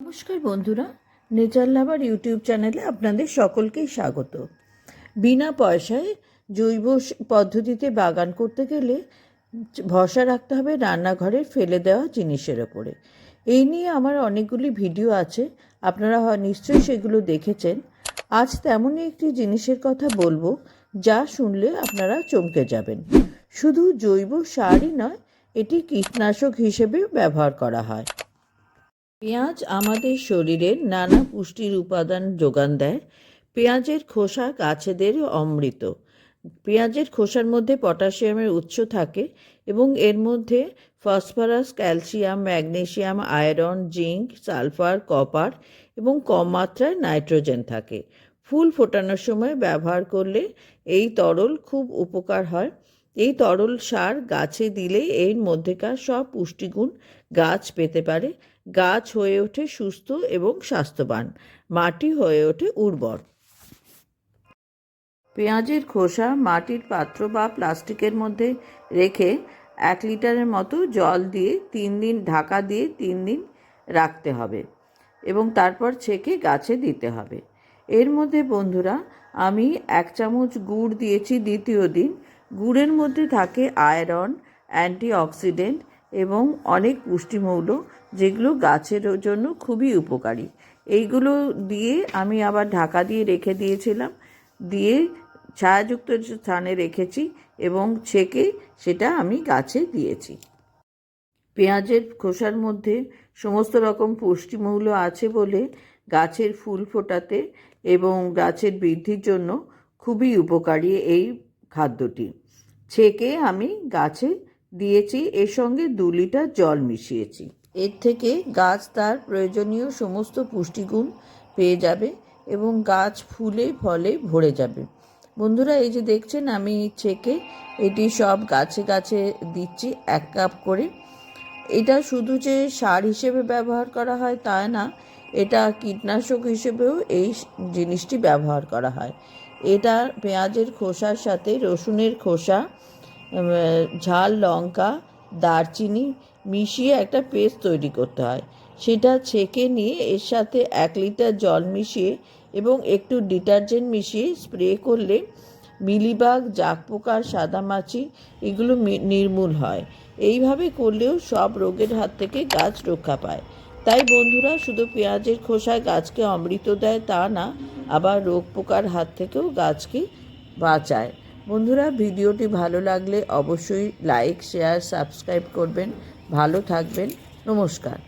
নমস্কার বন্ধুরা নেচার লাভার ইউটিউব চ্যানেলে আপনাদের সকলকেই স্বাগত। বিনা পয়সায় জৈব পদ্ধতিতে বাগান করতে গেলে ভরসা রাখতে হবে রান্নাঘরে ফেলে দেওয়া জিনিসের ওপরে। এই নিয়ে আমার অনেকগুলি ভিডিও আছে, আপনারা হয় নিশ্চয়ই সেগুলো দেখেছেন। আজ তেমনই একটি জিনিসের কথা বলব, যা শুনলে আপনারা চমকে যাবেন। শুধু জৈব সারই নয়, এটি কীটনাশক হিসেবে ব্যবহার করা হয়। পেঁয়াজ আমাদের শরীরের নানা পুষ্টির উপাদান যোগান দেয়। পেঁয়াজের খোসা গাছেদের অমৃত। পেঁয়াজের খোসার মধ্যে পটাশিয়ামের উৎস থাকে এবং এর মধ্যে phosphorus, calcium magnesium iron, zinc, sulphur, copper এবং কম মাত্রায় নাইট্রোজেন থাকে। ফুল ফোটানোর সময় ব্যবহার করলে এই তরল খুব উপকার হয়। এই তরল সার গাছে দিলে এর মধ্যেকার সব পুষ্টিগুণ গাছ পেতে পারে। গাছ হয়ে ওঠে সুস্থ এবং স্বাস্থ্যবান। মাটি হয়ে ওঠে উর্বর। পেঁয়াজের খোসা মাটির পাত্র বা প্লাস্টিকের মধ্যে রেখে এক লিটারের মতো জল দিয়ে তিন দিন ঢাকা দিয়ে তিন দিন রাখতে হবে এবং তারপর ছেঁকে গাছে দিতে হবে। এর মধ্যে বন্ধুরা, আমি এক চামচ গুড় দিয়েছি দ্বিতীয় দিন। গুড়ের মধ্যে থাকে আয়রন, অ্যান্টিঅক্সিডেন্ট এবং অনেক পুষ্টিমৌল যেগুলো গাছের জন্য খুবই উপকারী। এইগুলো দিয়ে আমি আবার ঢাকা দিয়ে রেখে দিয়েছিলাম। দিয়ে ছায়াযুক্ত স্থানে রেখেছি এবং ছেঁকে সেটা আমি গাছে দিয়েছি। পেঁয়াজের খোসার মধ্যে সমস্ত রকম পুষ্টিমূল্য আছে বলে গাছের ফুল ফোটাতে এবং গাছের বৃদ্ধির জন্য খুবই উপকারী এই খাদ্যটি। ছেঁকে আমি গাছে দিয়েছি, এর সঙ্গে দু লিটার জল মিশিয়েছি। এর থেকে গাছ তার প্রয়োজনীয় সমস্ত পুষ্টিগুণ পেয়ে যাবে এবং গাছ ফুলে, ফলে ভরে যাবে। বন্ধুরা, এই যে দেখছেন, আমি ছেঁকে এটি সব গাছে গাছে দিচ্ছি এক কাপ করে। এটা শুধু যে সার হিসেবে ব্যবহার করা হয় তা না, এটা কীটনাশক হিসেবেও এই জিনিসটি ব্যবহার করা হয়। এটা পেঁয়াজের খোসার সাথে, রসুনের খোসা ঝাল, লঙ্কা, দারচিনি মিশিয়ে একটা পেস্ট তৈরি করতে হয়। সেটা ছেঁকে নিয়ে এর সাথে এক লিটার জল মিশিয়ে এবং একটু ডিটারজেন্ট মিশিয়ে স্প্রে করলে মিলিবাগ জাগপোকার সাদামাছি এগুলো নির্মূল হয়। এইভাবে করলেও সব রোগের হাত থেকে গাছ রক্ষা পায়। তাই বন্ধুরা, শুধু পেঁয়াজের খোসায় গাছকে অমৃত দেয় তা না আবার রোগ পোকার হাত থেকেও গাছকে বাঁচায়। বন্ধুরা, ভিডিওটি ভালো লাগলে অবশ্যই লাইক, শেয়ার, সাবস্ক্রাইব করবেন। ভালো থাকবেন। নমস্কার।